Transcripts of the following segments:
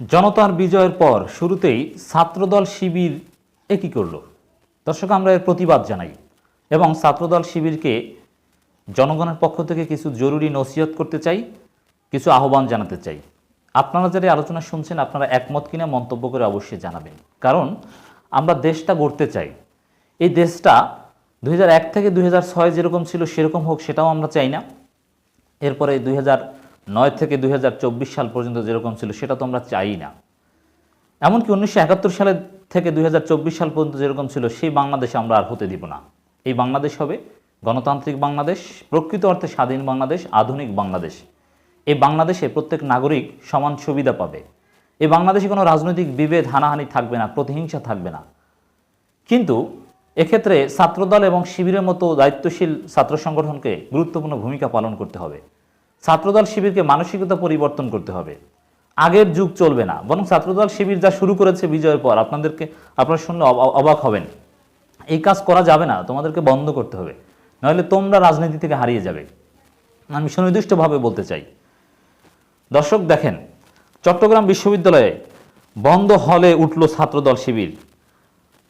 জনতার বিজয়ের পর শুরুতেই ছাত্রদল শিবির একই করল। দর্শক, আমরা এর প্রতিবাদ জানাই এবং ছাত্রদল শিবিরকে জনগণের পক্ষ থেকে কিছু জরুরি নসিহত করতে চাই, কিছু আহ্বান জানাতে চাই। আপনারা যারা আলোচনা শুনছেন, আপনারা একমত কিনা মন্তব্য করে অবশ্যই জানাবেন। কারণ আমরা দেশটা গড়তে চাই। এই দেশটা দু হাজার এক থেকে দু হাজার ছয় যেরকম ছিল, সেরকম হোক, সেটাও আমরা চাই না। এরপরে দুই হাজার নয় থেকে দুই হাজার চব্বিশ সাল পর্যন্ত যেরকম ছিল, সেটা তো আমরা চাই না। এমনকি উনিশশো একাত্তর সালে থেকে দুই হাজার চব্বিশ সাল পর্যন্ত যেরকম ছিল, সেই বাংলাদেশ আমরা আর হতে দিব না। এই বাংলাদেশ হবে গণতান্ত্রিক বাংলাদেশ, প্রকৃত অর্থে স্বাধীন বাংলাদেশ, আধুনিক বাংলাদেশ। এই বাংলাদেশে প্রত্যেক নাগরিক সমান সুবিধা পাবে। এই বাংলাদেশে কোনো রাজনৈতিক বিভেদ, হানাহানি থাকবে না, প্রতিহিংসা থাকবে না। কিন্তু এক্ষেত্রে ছাত্রদল এবং শিবিরের মতো দায়িত্বশীল ছাত্র সংগঠনকে গুরুত্বপূর্ণ ভূমিকা পালন করতে হবে। ছাত্রদল শিবিরকে মানসিকতা পরিবর্তন করতে হবে। আগের যুগ চলবে না। বরং ছাত্রদল শিবির যা শুরু করেছে বিজয়ের পর, আপনাদেরকে, আপনারা শুনলে অবা- অবাক হবেন। এই কাজ করা যাবে না, তোমাদেরকে বন্ধ করতে হবে। নাহলে তোমরা রাজনীতি থেকে হারিয়ে যাবে। আমি সুনির্দিষ্টভাবে বলতে চাই। দর্শক, দেখেন, চট্টগ্রাম বিশ্ববিদ্যালয়ে বন্ধ হলে উঠল ছাত্রদল শিবির।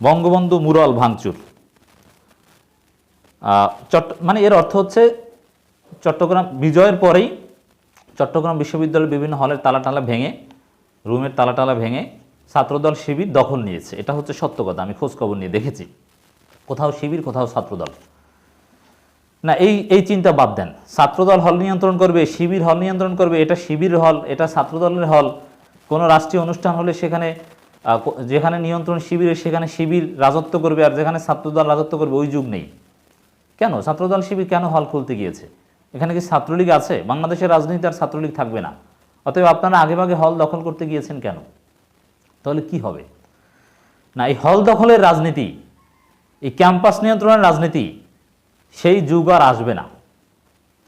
বঙ্গবন্ধু মুরাল ভাঙচুর। চট্ট মানে এর অর্থ হচ্ছে চট্টগ্রাম, বিজয়ের পরেই চট্টগ্রাম বিশ্ববিদ্যালয়ের বিভিন্ন হলের তালা টালা ভেঙে, রুমের তালা টালা ভেঙে ছাত্রদল শিবির দখল নিয়েছে। এটা হচ্ছে সত্য কথা, আমি খোঁজ খবর নিয়ে দেখেছি। কোথাও শিবির, কোথাও ছাত্রদল। না, এই এই চিন্তা বাদ দেন। ছাত্রদল হল নিয়ন্ত্রণ করবে, শিবির হল নিয়ন্ত্রণ করবে, এটা শিবির হল, এটা ছাত্রদলের হল। কোনো রাষ্ট্রীয় অনুষ্ঠান হলে সেখানে যেখানে নিয়ন্ত্রণ শিবিরে, সেখানে শিবির রাজত্ব করবে, আর যেখানে ছাত্রদল রাজত্ব করবে, ওই যুগ নেই। কেন? ছাত্রদল শিবির কেন হল খুলতে গিয়েছে? এখানে কি ছাত্রলীগ আছে? বাংলাদেশের রাজনীতি আর ছাত্রলীগ থাকবে না। অতএব আপনারা আগেভাগে হল দখল করতে গিয়েছেন কেন? তাহলে কি হবে? না, এই হল দখলের রাজনীতি, এই ক্যাম্পাস নিয়ন্ত্রণের রাজনীতি, সেই যুগ আর আসবে না।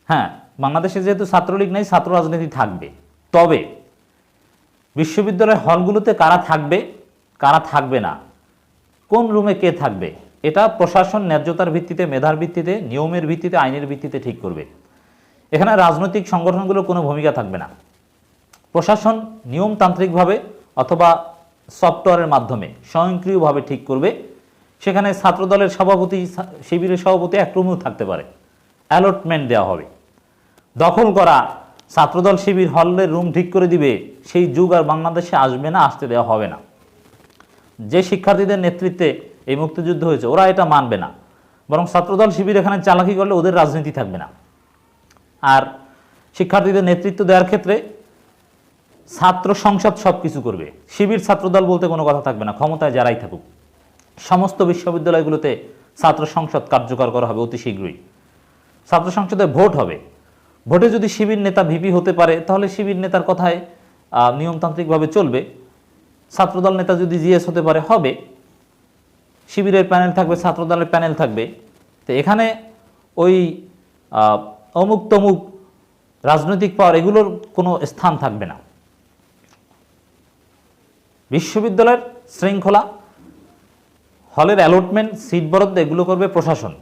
হ্যাঁ বাংলাদেশে যেহেতু ছাত্রলীগ নেই, ছাত্র রাজনীতি থাকবে। তবে বিশ্ববিদ্যালয়ের হলগুলোতে কারা থাকবে কারা থাকবে না, কোন রুমে কে থাকবে, এটা প্রশাসন ন্যায্যতার ভিত্তিতে, মেধার ভিত্তিতে, নিয়মের ভিত্তিতে, আইনের ভিত্তিতে ঠিক করবে। এখানে রাজনৈতিক সংগঠনগুলোর কোনো ভূমিকা থাকবে না। প্রশাসন নিয়মতান্ত্রিকভাবে অথবা সফটওয়্যারের মাধ্যমে স্বয়ংক্রিয়ভাবে ঠিক করবে। সেখানে ছাত্রদলের সভাপতি, শিবিরের সভাপতি এক রুমেও থাকতে পারে। অ্যালটমেন্ট দেওয়া হবে। দখল করা ছাত্রদল শিবির হলের রুম ঠিক করে দিবে, সেই যুগ আর বাংলাদেশে আসবে না, আসতে দেওয়া হবে না। যে শিক্ষার্থীদের নেতৃত্বে এই মুক্তিযুদ্ধ হয়েছে, ওরা এটা মানবে না। বরং ছাত্রদল শিবির এখানে চালাকি করলে ওদের রাজনীতি থাকবে না। আর শিক্ষার্থীদের নেতৃত্ব দেওয়ার ক্ষেত্রে ছাত্র সংসদ সব কিছু করবে। শিবির ছাত্রদল বলতে কোনো কথা থাকবে না, ক্ষমতায় যারাই থাকুক। সমস্ত বিশ্ববিদ্যালয়গুলোতে ছাত্র সংসদ কার্যকর করা হবে অতি শীঘ্রই। ছাত্র সংসদে ভোট হবে। ভোটে যদি শিবির নেতা ভিপি হতে পারে, তাহলে শিবির নেতার কথায় নিয়মতান্ত্রিকভাবে চলবে। ছাত্রদল নেতা যদি জিএস হতে পারে, হবে। শিবিরের প্যানেল থাকবে, ছাত্রদলের প্যানেল থাকবে। তো এখানে ওই অমুক তমুক রাজনৈতিক পাওয়ার, এগুলোর কোনো স্থান থাকবে না। বিশ্ববিদ্যালয়ের শৃঙ্খলা, হলের অ্যালটমেন্ট সিট বরাদ্দ, এগুলো করবে প্রশাসন।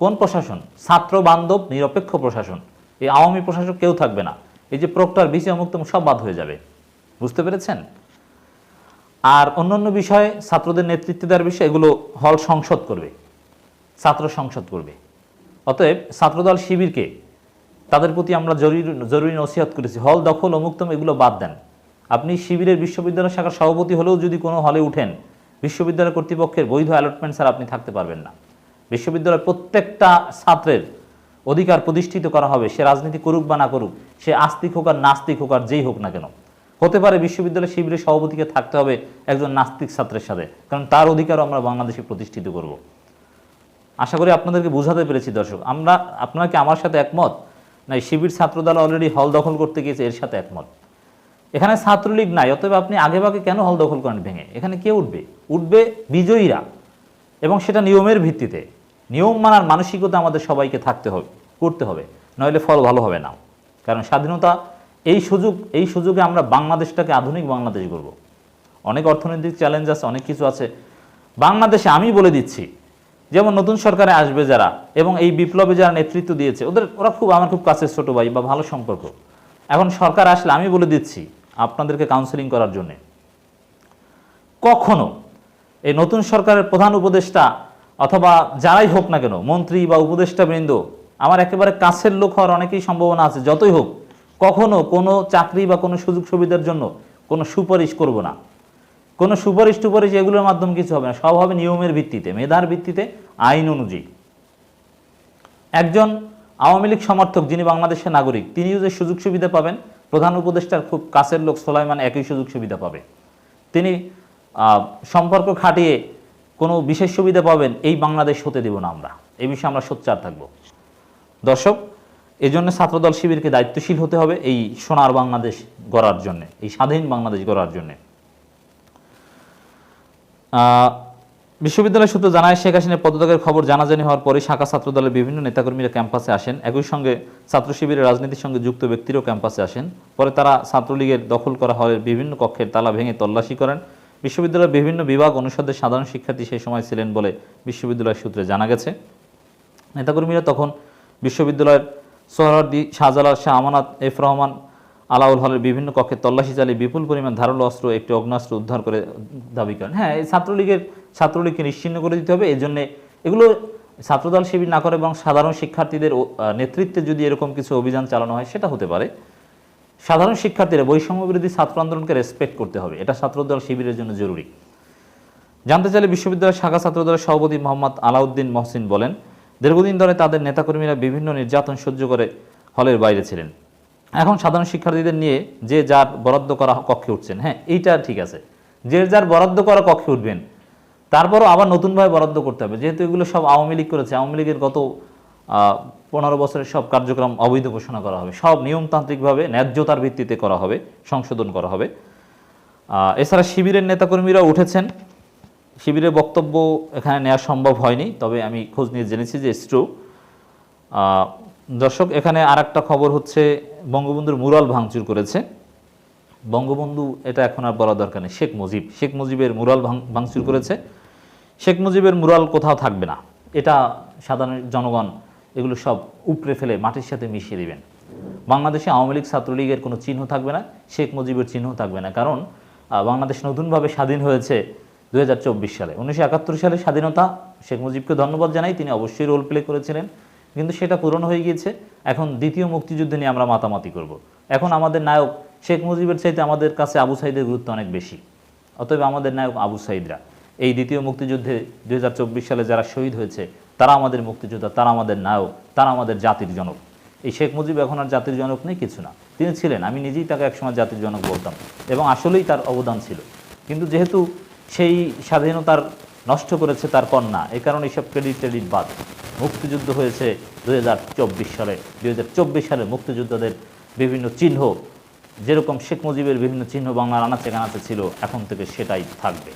কোন প্রশাসন? ছাত্র, বান্ধব, নিরপেক্ষ প্রশাসন। এই আওয়ামী প্রশাসক কেউ থাকবে না। এই যে প্রক্টর, বিসি, অমুক তমুক সব বাদ হয়ে যাবে। বুঝতে পেরেছেন? আর অন্যান্য বিষয়ে ছাত্রদের নেতৃত্ব দেওয়ার বিষয়ে এগুলো হল সংসদ করবে। ছাত্র সংসদ করবে। অতএব ছাত্রদল শিবিরকে তাদের প্রতি আমরা জরুরি জরুরি নসিহত করেছি। হল, দখল, অমুক্তম, এগুলো বাদ দেন। আপনি শিবিরের বিশ্ববিদ্যালয় শাখার সভাপতি হলেও যদি কোনো হলে উঠেন, বিশ্ববিদ্যালয় কর্তৃপক্ষের বৈধ অ্যালটমেন্ট ছাড়া আপনি থাকতে পারবেন না। বিশ্ববিদ্যালয়ের প্রত্যেকটা ছাত্রের অধিকার প্রতিষ্ঠিত করা হবে। সে রাজনীতি করুক বা না করুক, সে আস্তিক হোক আর নাস্তিক হোক আর যেই হোক না কেন। হতে পারে বিশ্ববিদ্যালয় শিবিরের সভাপতিকে থাকতে হবে একজন নাস্তিক ছাত্রের সাথে, কারণ তার অধিকারও আমরা বাংলাদেশে প্রতিষ্ঠিত করব। আশা করি আপনাদেরকে বোঝাতে পেরেছি দর্শক। আমরা, আপনারা কি আমার সাথে একমত? না শিবির ছাত্রদল অলরেডি হল দখল করতে গিয়েছে, এর সাথে একমত। এখানে ছাত্রলীগ নাই, অতএব আপনি আগে ভাগে কেন হল দখল করেন ভেঙে? এখানে কে উঠবে? উঠবে বিজয়ীরা। এবং সেটা নিয়মের ভিত্তিতে। নিয়ম মানার মানসিকতা আমাদের সবাইকে থাকতে হবে, করতে হবে। নইলে ফল ভালো হবে না। কারণ স্বাধীনতা, এই সুযোগ, এই সুযোগে আমরা বাংলাদেশটাকে আধুনিক বাংলাদেশ করব অনেক অর্থনৈতিক চ্যালেঞ্জ আছে অনেক কিছু আছে। বাংলাদেশে আমি বলে দিচ্ছি যেমন নতুন সরকারে আসবে যারা এবং এই বিপ্লবে যারা নেতৃত্ব দিয়েছে, ওদের, ওরা খুব, আমার খুব কাছের ছোট ভাই বা ভালো সম্পর্ক। এখন সরকার আসলে আমি বলে দিচ্ছি আপনাদেরকে কাউন্সেলিং করার জন্যে। কখনো এই নতুন সরকারের প্রধান উপদেষ্টা অথবা যারাই হোক না কেন, মন্ত্রী বা উপদেষ্টা বৃন্দ আমার একেবারে কাছের লোক হওয়ার অনেকেই সম্ভাবনা আছে, যতই হোক, কখনো কোনো চাকরি বা কোনো সুযোগ সুবিধার জন্য কোনো সুপারিশ করব না। কোনো সুপারিশ টুপারিশ এগুলোর মাধ্যমে কিছু হবে না। সব হবে নিয়মের ভিত্তিতে, মেধার ভিত্তিতে, আইন অনুযায়ী। একজন আওয়ামী লীগ সমর্থক যিনি বাংলাদেশের নাগরিক, তিনিও যে সুযোগ সুবিধা পাবেন, প্রধান উপদেষ্টার খুব কাছের লোক সোলাইমান একই সুযোগ সুবিধা পাবে। তিনি সম্পর্ক খাটিয়ে কোনো বিশেষ সুবিধা পাবেন, এই বাংলাদেশ হতে দেব না আমরা। এই বিষয়ে আমরা সোচ্চার থাকব। দর্শক এই জন্য ছাত্রদল শিবিরকে দায়িত্বশীল হতে হবে এই সোনার বাংলাদেশ গড়ার জন্য, এই স্বাধীন বাংলাদেশ গড়ার জন্য। বিশ্ববিদ্যালয় সূত্র জানায় শেখ হাসিনার পদত্যাগের খবর জানাজানি হওয়ার পরে শাখা ছাত্র দলের বিভিন্ন নেতাকর্মীরা ক্যাম্পাসে আসেন। একই সঙ্গে ছাত্র শিবিরের রাজনীতির সঙ্গে যুক্ত ব্যক্তিরাও ক্যাম্পাসে আসেন। পরে তারা ছাত্রলীগের দখল করা হলের বিভিন্ন কক্ষের তালা ভেঙে তল্লাশি করেন। বিশ্ববিদ্যালয়ের বিভিন্ন বিভাগ অনুষদের সাধারণ শিক্ষার্থী সেই সময় ছিলেন বলে বিশ্ববিদ্যালয় সূত্রে জানা গেছে। নেতাকর্মীরা তখন বিশ্ববিদ্যালয়ের সোহরার্দি শাহজালাল শাহ আমানত এফ রহমান আলাউল হলের বিভিন্ন কক্ষে তল্লাশি চালিয়ে বিপুল পরিমাণ ধারালো অস্ত্র একটি অগ্নাস্ত্র উদ্ধার করে দাবি করেন। হ্যাঁ এই ছাত্রলীগের, ছাত্রলীগকে নিশ্চিন্ন করে দিতে হবে এই জন্যে এগুলো ছাত্রদল শিবির না করে এবং সাধারণ শিক্ষার্থীদের নেতৃত্বে যদি এরকম কিছু অভিযান চালানো হয়, সেটা হতে পারে। সাধারণ শিক্ষার্থীরা বৈষম্য বিরোধী ছাত্র আন্দোলনকে রেসপেক্ট করতে হবে, এটা ছাত্রদল শিবিরের জন্য জরুরি। জানতে চাইলে বিশ্ববিদ্যালয়ের শাখা ছাত্রদলের সভাপতি মোহাম্মদ আলাউদ্দিন মহসিন বলেন, দীর্ঘদিন ধরে তাদের নেতাকর্মীরা বিভিন্ন নির্যাতন সহ্য করে হলের বাইরে ছিলেন। এখন সাধারণ শিক্ষার্থীদের নিয়ে যে যার বরাদ্দ করা কক্ষে উঠছেন হ্যাঁ এইটা ঠিক আছে। যে যার বরাদ্দ করা কক্ষে উঠবেন, তারপরও আবার নতুনভাবে বরাদ্দ করতে হবে। যেহেতু এগুলো সব আওয়ামী লীগ করেছে, আওয়ামী লীগের গত পনেরো বছরের সব কার্যক্রম অবৈধ ঘোষণা করা হবে। সব নিয়মতান্ত্রিকভাবে ন্যায্যতার ভিত্তিতে করা হবে, সংশোধন করা হবে। এছাড়া শিবিরের নেতাকর্মীরা উঠেছেন। শিবিরের বক্তব্য এখানে নেওয়া সম্ভব হয়নি, তবে আমি খোঁজ নিয়ে জেনেছি যে স্ট্রু দর্শক, এখানে আর খবর হচ্ছে, বঙ্গবন্ধুর মুরাল ভাঙচুর করেছে। বঙ্গবন্ধু, এটা এখন আর বলা দরকার নেই। শেখ মুজিব, শেখ মুজিবের মুরাল ভাঙচুর করেছে। শেখ মুজিবের মুরাল কোথাও থাকবে না। এটা সাধারণ জনগণ এগুলো সব উপড়ে ফেলে মাটির সাথে মিশিয়ে দেবেন। বাংলাদেশে আওয়ামী লীগ ছাত্রলীগের কোনো চিহ্ন থাকবে না, শেখ মুজিবের চিহ্ন থাকবে না। কারণ বাংলাদেশ নতুনভাবে স্বাধীন হয়েছে দুই হাজার চব্বিশ সালে। উনিশশো একাত্তর সালে স্বাধীনতা, শেখ মুজিবকে ধন্যবাদ জানাই। তিনি অবশ্যই রোল প্লে করেছিলেন। কিন্তু সেটা পূরণ হয়ে গিয়েছে। এখন দ্বিতীয় মুক্তিযুদ্ধ নিয়ে আমরা মাতামাতি করব। এখন আমাদের নায়ক শেখ মুজিবের চাইতে আমাদের কাছে আবু সাইদের গুরুত্ব অনেক বেশি। অতএব আমাদের নায়ক আবু সাইদরা, এই দ্বিতীয় মুক্তিযুদ্ধে দু হাজার চব্বিশ সালে যারা শহীদ হয়েছে, তারা আমাদের মুক্তিযোদ্ধা, তারা আমাদের নায়ক, তারা আমাদের জাতির জনক। এই শেখ মুজিব এখন আর জাতির জনক নেই, কিছু না। তিনি ছিলেন, আমি নিজেই তাকে একসময় জাতির জনক বলতাম এবং আসলেই তার অবদান ছিল। কিন্তু যেহেতু সেই স্বাধীনতার নষ্ট করেছে তার কন্যা এই কারণে এইসব ক্রেডিট টেডিট বাদ। মুক্তিযুদ্ধ হয়েছে দু হাজার চব্বিশ সালে। দুই হাজার চব্বিশ সালে মুক্তিযোদ্ধাদের বিভিন্ন চিহ্ন, যেরকম শেখ মুজিবের বিভিন্ন চিহ্ন বাংলার আনাচে কানাচে ছিল, এখন থেকে সেটাই থাকবে।